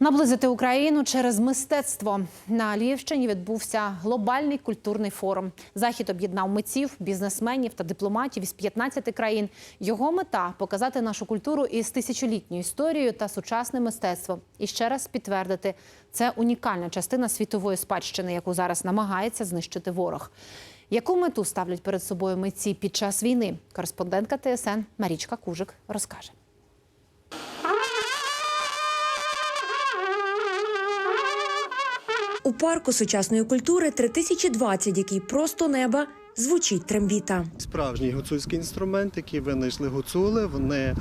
Наблизити Україну через мистецтво на Львівщині відбувся глобальний культурний форум. Захід об'єднав митців, бізнесменів та дипломатів із 15 країн. Його мета показати нашу культуру із тисячолітньою історією та сучасним мистецтвом. І ще раз підтвердити, це унікальна частина світової спадщини, яку зараз намагається знищити ворог. Яку мету ставлять перед собою митці під час війни? Кореспондентка ТСН Марічка Кужик розкаже. У парку сучасної культури 3020, який просто неба, звучить трембіта. Справжній гуцульський інструмент, який винайшли гуцули. Вони е,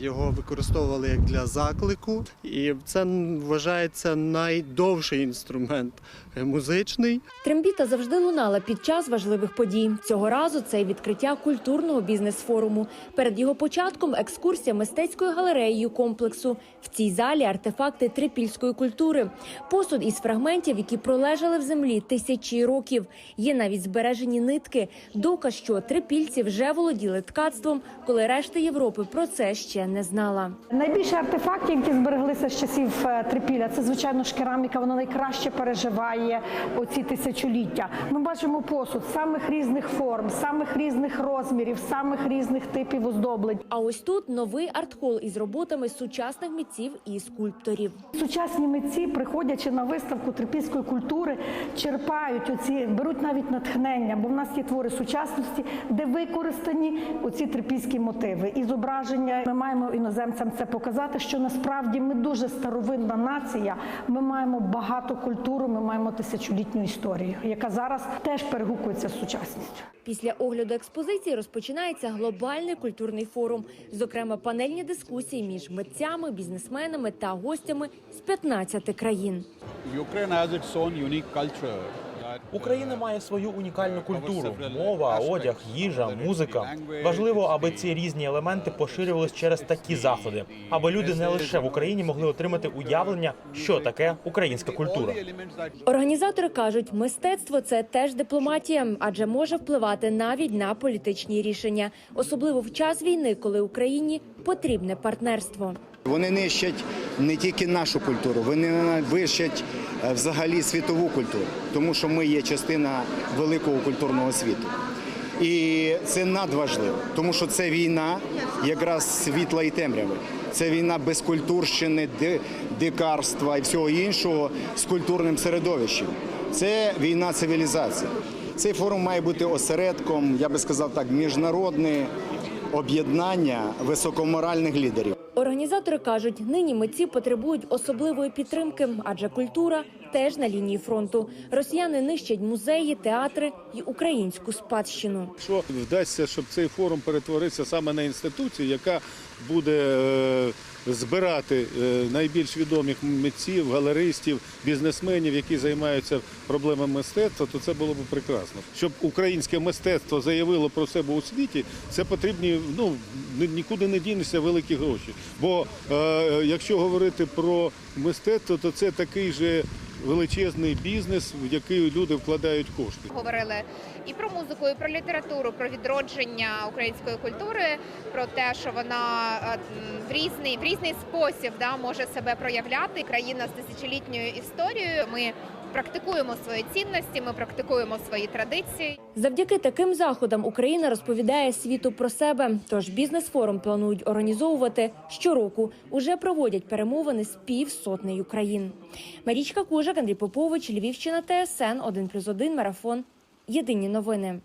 його використовували як для заклику, і це вважається найдовший інструмент е, музичний. Трембіта завжди лунала під час важливих подій. Цього разу це відкриття культурного бізнес-форуму. Перед його початком екскурсія мистецькою галереєю комплексу. В цій залі артефакти трипільської культури, посуд із фрагментів, які пролежали в землі тисячі років. Є навіть збережені нитки. Доказ, що трипільці вже володіли ткацтвом, коли решта Європи про це ще не знала. Найбільше артефактів, які збереглися з часів е, трипілля, це звичайно ж кераміка. Вона найкраще переживає оці тисячоліття. Ми бачимо посуд самих різних форм, самих різних розмірів, самих різних типів оздоблень. А ось тут новий арт-хол із роботами сучасних митців і скульпторів. Сучасні митці, приходячи на виставку трипільської культури, черпають оці, беруть навіть натхнення, бо в нас є твори сучасності, де використані оці трипільські мотиви і зображення. Ми маємо іноземцям це показати, що насправді ми дуже старовинна нація. Ми маємо багато культуру, ми маємо тисячолітню історію, яка зараз теж перегукується з сучасністю. Після огляду експозиції розпочинається глобальний культурний форум, зокрема панельні дискусії між митцями, бізнесменами та гостями з 15 країн. Ukraine has its own unique culture. Україна має свою унікальну культуру: мова, одяг, їжа, музика. Важливо, аби ці різні елементи поширювались через такі заходи, аби люди не лише в Україні могли отримати уявлення, що таке українська культура. Організатори кажуть, мистецтво це теж дипломатія, адже може впливати навіть на політичні рішення, особливо в час війни, коли Україні потрібне партнерство. Вони нищать не тільки нашу культуру, вони вищать е, взагалі світову культуру, тому що ми є частина великого культурного світу. І це надважливо, тому що це війна якраз світла і темряви. Це війна безкультурщини, ди- дикарства і всього іншого з культурним середовищем. Це війна цивілізації. Цей форум має бути осередком, я би сказав так, міжнародне об'єднання високоморальних лідерів. Організатори кажуть, нині митці потребують особливої підтримки, адже культура теж на лінії фронту. Росіяни нищать музеї, театри і українську спадщину. Якщо вдасться, щоб цей форум перетворився саме на інституцію, яка буде е, збирати е, найбільш відомих митців, галеристів, бізнесменів, які займаються проблемами мистецтва, то це було б прекрасно. Щоб українське мистецтво заявило про себе у світі, це потрібні ну нікуди не дінешся великі гроші. Бо е, якщо говорити про мистецтво, то це такий же величезний бізнес, в який люди вкладають кошти. говорили і про музику, і про літературу, про відродження української культури, про те, що вона е, в різний в різний спосіб да, може себе проявляти. Країна з тисячолітньою історією. Ми практикуємо свої цінності, ми практикуємо свої традиції. Завдяки таким заходам Україна розповідає світу про себе. Тож бізнес-форум планують організовувати щороку. Уже проводять перемовини з півсотнею країн. Марічка Кужак, Андрій Попович, Львівщина, ТСН 1+,1, Марафон. Єдині новини.